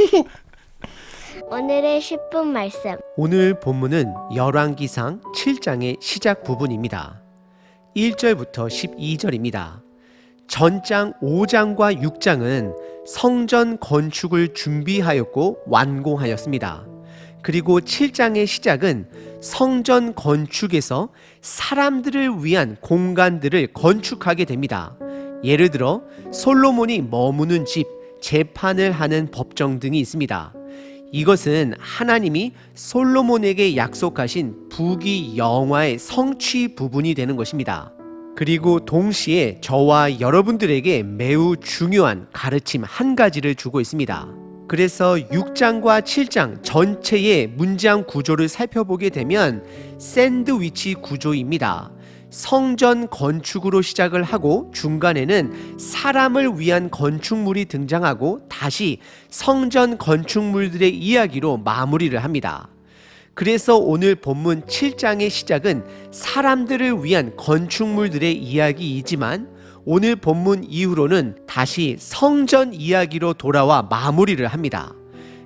오늘의 10분 말씀. 오늘 본문은 열왕기상 7장의 시작 부분입니다. 1절부터 12절입니다. 전장 5장과 6장은 성전 건축을 준비하였고 완공하였습니다. 그리고 7장의 시작은 성전 건축에서 사람들을 위한 공간들을 건축하게 됩니다. 예를 들어 솔로몬이 머무는 집, 재판을 하는 법정 등이 있습니다. 이것은 하나님이 솔로몬에게 약속하신 부귀 영화의 성취 부분이 되는 것입니다. 그리고 동시에 저와 여러분들에게 매우 중요한 가르침 한 가지를 주고 있습니다. 그래서 6장과 7장 전체의 문장 구조를 살펴보게 되면 샌드위치 구조입니다. 성전 건축으로 시작을 하고 중간에는 사람을 위한 건축물이 등장하고 다시 성전 건축물들의 이야기로 마무리를 합니다. 그래서 오늘 본문 7장의 시작은 사람들을 위한 건축물들의 이야기이지만 오늘 본문 이후로는 다시 성전 이야기로 돌아와 마무리를 합니다.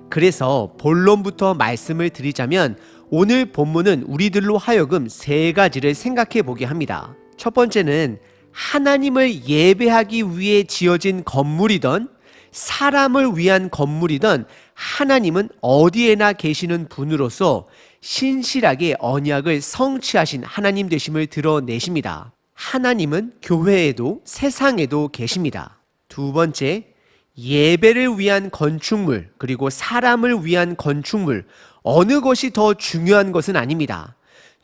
그래서 본론부터 말씀을 드리자면 오늘 본문은 우리들로 하여금 세 가지를 생각해 보게 합니다. 첫 번째는 하나님을 예배하기 위해 지어진 건물이던 사람을 위한 건물이던 하나님은 어디에나 계시는 분으로서 신실하게 언약을 성취하신 하나님 되심을 드러내십니다. 하나님은 교회에도 세상에도 계십니다. 두 번째, 예배를 위한 건축물, 그리고 사람을 위한 건축물, 어느 것이 더 중요한 것은 아닙니다.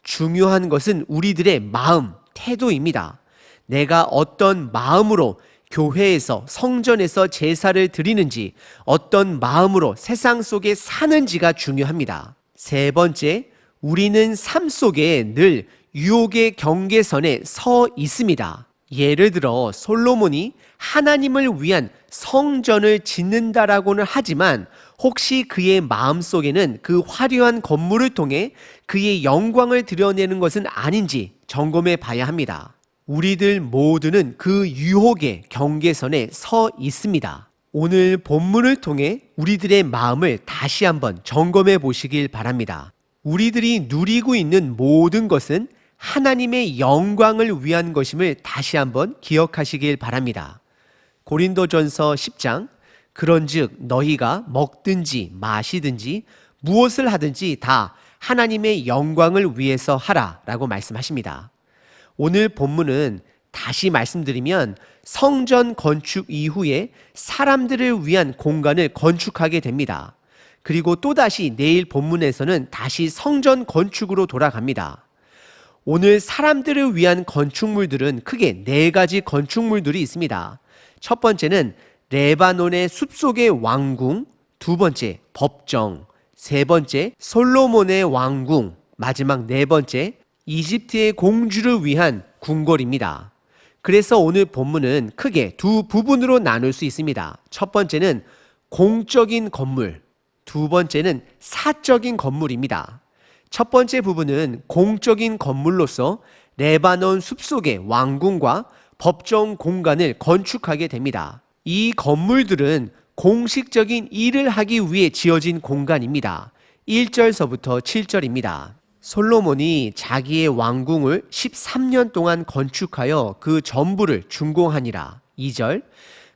중요한 것은 우리들의 마음, 태도입니다. 내가 어떤 마음으로 교회에서 성전에서 제사를 드리는지 어떤 마음으로 세상 속에 사는지가 중요합니다. 세 번째, 우리는 삶 속에 늘 유혹의 경계선에 서 있습니다. 예를 들어 솔로몬이 하나님을 위한 성전을 짓는다라고는 하지만 혹시 그의 마음 속에는 그 화려한 건물을 통해 그의 영광을 드러내는 것은 아닌지 점검해 봐야 합니다. 우리들 모두는 그 유혹의 경계선에 서 있습니다. 오늘 본문을 통해 우리들의 마음을 다시 한번 점검해 보시길 바랍니다. 우리들이 누리고 있는 모든 것은 하나님의 영광을 위한 것임을 다시 한번 기억하시길 바랍니다. 고린도전서 10장 그런즉 너희가 먹든지 마시든지 무엇을 하든지 다 하나님의 영광을 위해서 하라라고 말씀하십니다. 오늘 본문은 다시 말씀드리면 성전 건축 이후에 사람들을 위한 공간을 건축하게 됩니다. 그리고 또다시 내일 본문에서는 다시 성전 건축으로 돌아갑니다. 오늘 사람들을 위한 건축물들은 크게 네 가지 건축물들이 있습니다. 첫 번째는 레바논의 숲속의 왕궁, 두 번째 법정, 세 번째 솔로몬의 왕궁, 마지막 네 번째 이집트의 공주를 위한 궁궐입니다. 그래서 오늘 본문은 크게 두 부분으로 나눌 수 있습니다. 첫 번째는 공적인 건물, 두 번째는 사적인 건물입니다. 첫 번째 부분은 공적인 건물로서 레바논 숲속의 왕궁과 법정 공간을 건축하게 됩니다. 이 건물들은 공식적인 일을 하기 위해 지어진 공간입니다. 1절서부터 7절입니다. 솔로몬이 자기의 왕궁을 13년 동안 건축하여 그 전부를 준공하니라. 2절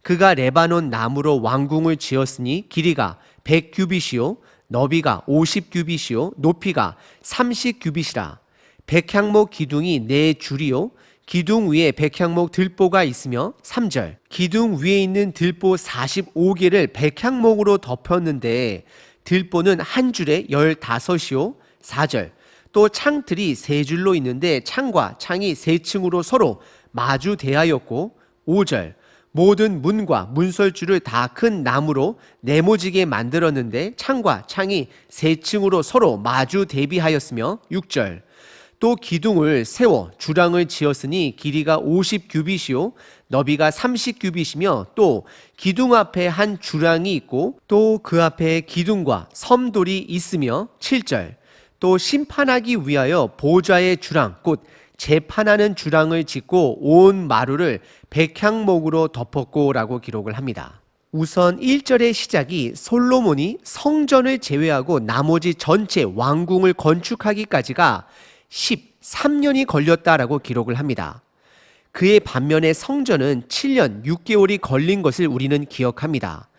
그가 레바논 나무로 왕궁을 지었으니 길이가 100규빗이요 너비가 50규빗이요 높이가 30규빗이라 백향목 기둥이 네 줄이요 기둥 위에 백향목 들보가 있으며 3절 기둥 위에 있는 들보 45개를 백향목으로 덮었는데 들보는 한 줄에 15이요. 4절 또 창틀이 세 줄로 있는데 창과 창이 세 층으로 서로 마주 대하였고 5절 모든 문과 문설주를 다 큰 나무로 네모지게 만들었는데 창과 창이 세 층으로 서로 마주 대비하였으며 6절 또 기둥을 세워 주랑을 지었으니 길이가 50 규빗이요 너비가 30 규빗이며 또 기둥 앞에 한 주랑이 있고 또 그 앞에 기둥과 섬돌이 있으며 7절 또 심판하기 위하여 보좌의 주랑 곧 재판하는 주랑을 짓고 온 마루를 백향목으로 덮었고라고 기록을 합니다. 우선 1절의 시작이 솔로몬이 성전을 제외하고 나머지 전체 왕궁을 건축하기까지가 13년이 걸렸다라고 기록을 합니다. 그의 반면에 성전은 7년 6개월이 걸린 것을 우리는 기억합니다.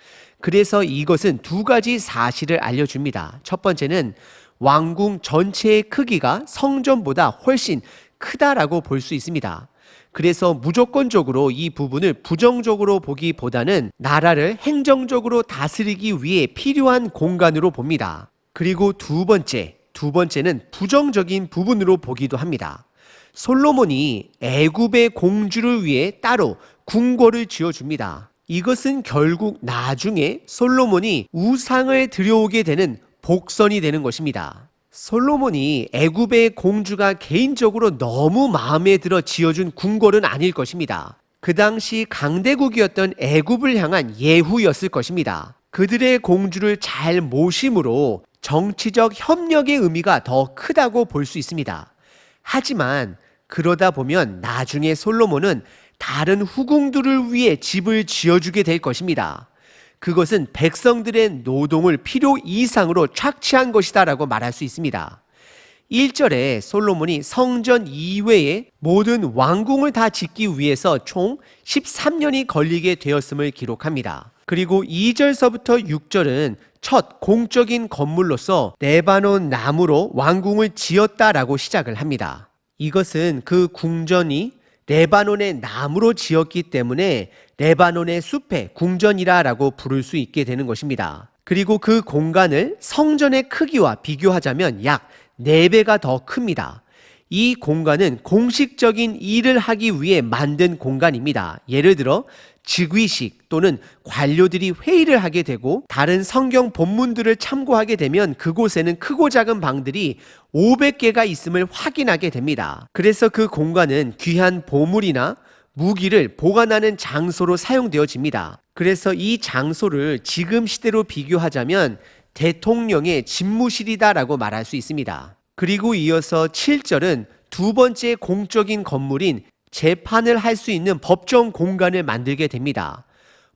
그래서 이것은 두 가지 사실을 알려줍니다. 첫 번째는 왕궁 전체의 크기가 성전보다 훨씬 크다라고 볼 수 있습니다. 그래서 무조건적으로 이 부분을 부정적으로 보기보다는 나라를 행정적으로 다스리기 위해 필요한 공간으로 봅니다. 그리고 두 번째, 두 번째는 부정적인 부분으로 보기도 합니다. 솔로몬이 애굽의 공주를 위해 따로 궁궐을 지어 줍니다. 이것은 결국 나중에 솔로몬이 우상을 들여오게 되는 복선이 되는 것입니다. 솔로몬이 애굽의 공주가 개인적으로 너무 마음에 들어 지어준 궁궐은 아닐 것입니다. 그 당시 강대국이었던 애굽을 향한 예후였을 것입니다. 그들의 공주를 잘 모심으로 정치적 협력의 의미가 더 크다고 볼 수 있습니다. 하지만 그러다 보면 나중에 솔로몬은 다른 후궁들을 위해 집을 지어주게 될 것입니다. 그것은 백성들의 노동을 필요 이상으로 착취한 것이다라고 말할 수 있습니다. 1절에 솔로몬이 성전 이외의 모든 왕궁을 다 짓기 위해서 총 13년이 걸리게 되었음을 기록합니다. 그리고 2절서부터 6절은 첫 공적인 건물로서 레바논 나무로 왕궁을 지었다라고 시작을 합니다. 이것은 그 궁전이 레바논의 나무로 지었기 때문에 레바논의 숲의 궁전이라라고 부를 수 있게 되는 것입니다. 그리고 그 공간을 성전의 크기와 비교하자면 약 4배가 더 큽니다. 이 공간은 공식적인 일을 하기 위해 만든 공간입니다. 예를 들어 즉위식 또는 관료들이 회의를 하게 되고 다른 성경 본문들을 참고하게 되면 그곳에는 크고 작은 방들이 500개가 있음을 확인하게 됩니다. 그래서 그 공간은 귀한 보물이나 무기를 보관하는 장소로 사용되어집니다. 그래서 이 장소를 지금 시대로 비교하자면 대통령의 집무실이다라고 말할 수 있습니다. 그리고 이어서 7절은 두 번째 공적인 건물인 재판을 할 수 있는 법정 공간을 만들게 됩니다.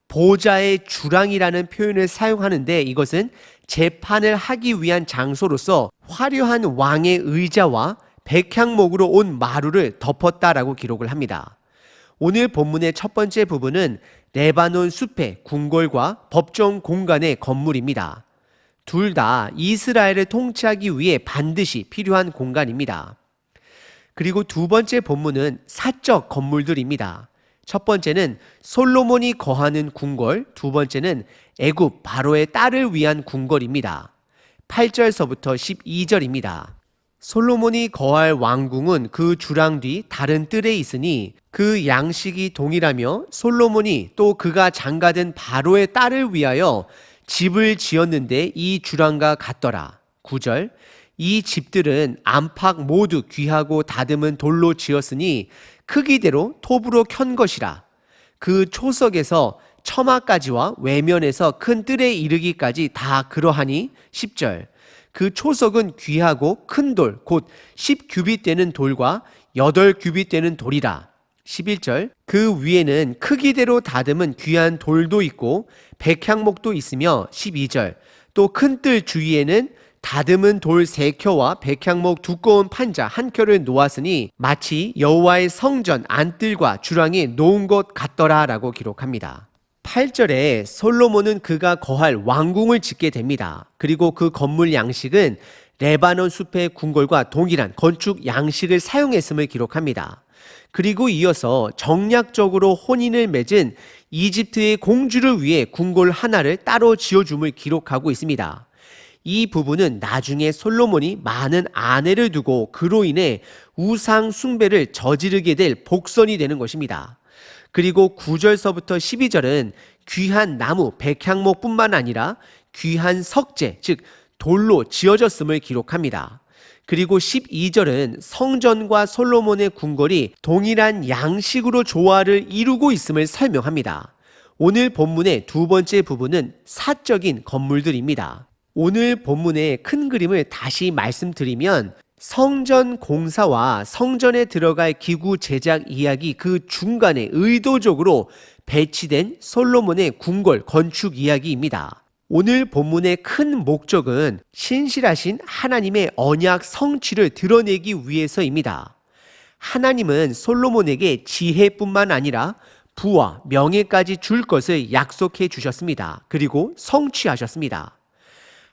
보좌의 주랑이라는 표현을 사용하는데 이것은 재판을 하기 위한 장소로서 화려한 왕의 의자와 백향목으로 온 마루를 덮었다라고 기록을 합니다. 오늘 본문의 첫 번째 부분은 레바논 숲의 궁궐과 법정 공간의 건물입니다. 둘 다 이스라엘을 통치하기 위해 반드시 필요한 공간입니다. 그리고 두 번째 본문은 사적 건물들입니다. 첫 번째는 솔로몬이 거하는 궁궐, 두 번째는 애굽 바로의 딸을 위한 궁궐입니다. 8절서부터 12절입니다. 솔로몬이 거할 왕궁은 그 주랑 뒤 다른 뜰에 있으니 그 양식이 동일하며 솔로몬이 또 그가 장가든 바로의 딸을 위하여 집을 지었는데 이 주랑과 같더라. 9절 이 집들은 안팎 모두 귀하고 다듬은 돌로 지었으니 크기대로 톱으로 켠 것이라. 그 초석에서 처마까지와 외면에서 큰 뜰에 이르기까지 다 그러하니 10절 그 초석은 귀하고 큰 돌, 곧 10규빗 되는 돌과 8규빗 되는 돌이라. 11절 그 위에는 크기대로 다듬은 귀한 돌도 있고 백향목도 있으며 12절 또 큰 뜰 주위에는 다듬은 돌 세 켜와 백향목 두꺼운 판자 한 켜를 놓았으니 마치 여호와의 성전 안뜰과 주랑에 놓은 것 같더라라고 기록합니다. 8절에 솔로몬은 그가 거할 왕궁을 짓게 됩니다. 그리고 그 건물 양식은 레바논 숲의 궁궐과 동일한 건축 양식을 사용했음을 기록합니다. 그리고 이어서 정략적으로 혼인을 맺은 이집트의 공주를 위해 궁궐 하나를 따로 지어줌을 기록하고 있습니다. 이 부분은 나중에 솔로몬이 많은 아내를 두고 그로 인해 우상 숭배를 저지르게 될 복선이 되는 것입니다. 그리고 9절서부터 12절은 귀한 나무 백향목뿐만 아니라 귀한 석재 즉 돌로 지어졌음을 기록합니다. 그리고 12절은 성전과 솔로몬의 궁궐이 동일한 양식으로 조화를 이루고 있음을 설명합니다. 오늘 본문의 두 번째 부분은 사적인 건물들입니다. 오늘 본문의 큰 그림을 다시 말씀드리면 성전 공사와 성전에 들어갈 기구 제작 이야기 그 중간에 의도적으로 배치된 솔로몬의 궁궐 건축 이야기입니다. 오늘 본문의 큰 목적은 신실하신 하나님의 언약 성취를 드러내기 위해서입니다. 하나님은 솔로몬에게 지혜뿐만 아니라 부와 명예까지 줄 것을 약속해 주셨습니다. 그리고 성취하셨습니다.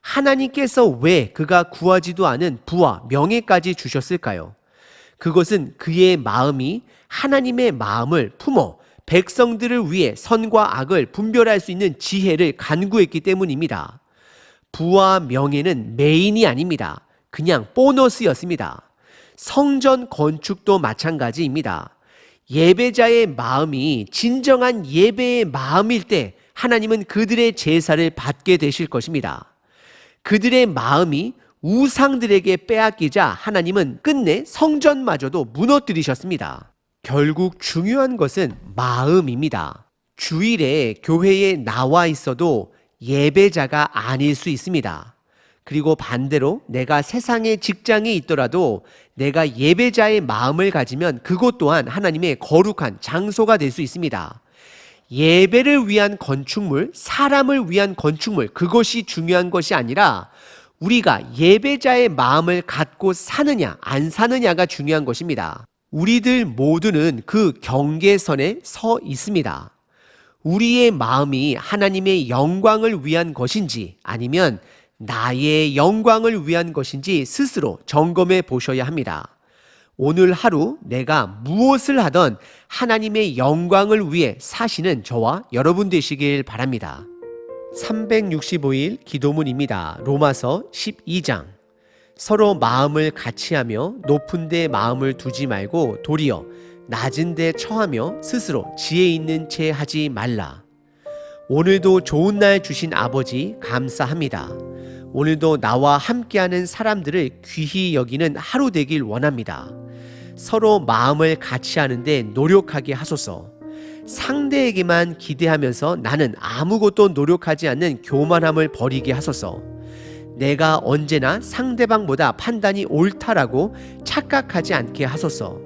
하나님께서 왜 그가 구하지도 않은 부와 명예까지 주셨을까요? 그것은 그의 마음이 하나님의 마음을 품어 백성들을 위해 선과 악을 분별할 수 있는 지혜를 간구했기 때문입니다. 부와 명예는 메인이 아닙니다. 그냥 보너스였습니다. 성전 건축도 마찬가지입니다. 예배자의 마음이 진정한 예배의 마음일 때 하나님은 그들의 제사를 받게 되실 것입니다. 그들의 마음이 우상들에게 빼앗기자 하나님은 끝내 성전마저도 무너뜨리셨습니다. 결국 중요한 것은 마음입니다. 주일에 교회에 나와 있어도 예배자가 아닐 수 있습니다. 그리고 반대로 내가 세상의 직장에 있더라도 내가 예배자의 마음을 가지면 그것 또한 하나님의 거룩한 장소가 될 수 있습니다. 예배를 위한 건축물, 사람을 위한 건축물, 그것이 중요한 것이 아니라 우리가 예배자의 마음을 갖고 사느냐, 안 사느냐가 중요한 것입니다. 우리들 모두는 그 경계선에 서 있습니다. 우리의 마음이 하나님의 영광을 위한 것인지 아니면 나의 영광을 위한 것인지 스스로 점검해 보셔야 합니다. 오늘 하루 내가 무엇을 하던 하나님의 영광을 위해 사시는 저와 여러분 되시길 바랍니다. 365일 기도문입니다. 로마서 12장. 서로 마음을 같이 하며 높은 데 마음을 두지 말고 도리어 낮은 데 처하며 스스로 지혜 있는 채 하지 말라. 오늘도 좋은 날 주신 아버지 감사합니다. 오늘도 나와 함께하는 사람들을 귀히 여기는 하루 되길 원합니다. 서로 마음을 같이 하는데 노력하게 하소서. 상대에게만 기대하면서 나는 아무것도 노력하지 않는 교만함을 버리게 하소서. 내가 언제나 상대방보다 판단이 옳다라고 착각하지 않게 하소서.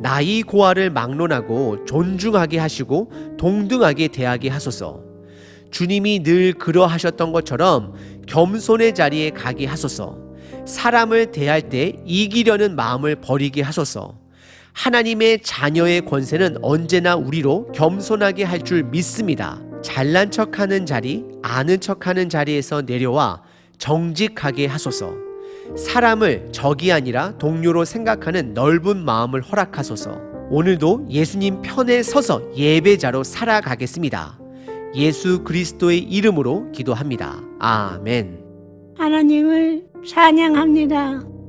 나이 고하를 막론하고 존중하게 하시고 동등하게 대하게 하소서. 주님이 늘 그러하셨던 것처럼 겸손의 자리에 가게 하소서. 사람을 대할 때 이기려는 마음을 버리게 하소서. 하나님의 자녀의 권세는 언제나 우리로 겸손하게 할 줄 믿습니다. 잘난 척하는 자리, 아는 척하는 자리에서 내려와 정직하게 하소서. 사람을 적이 아니라 동료로 생각하는 넓은 마음을 허락하소서. 오늘도 예수님 편에 서서 예배자로 살아가겠습니다. 예수 그리스도의 이름으로 기도합니다. 아멘. 하나님을 찬양합니다.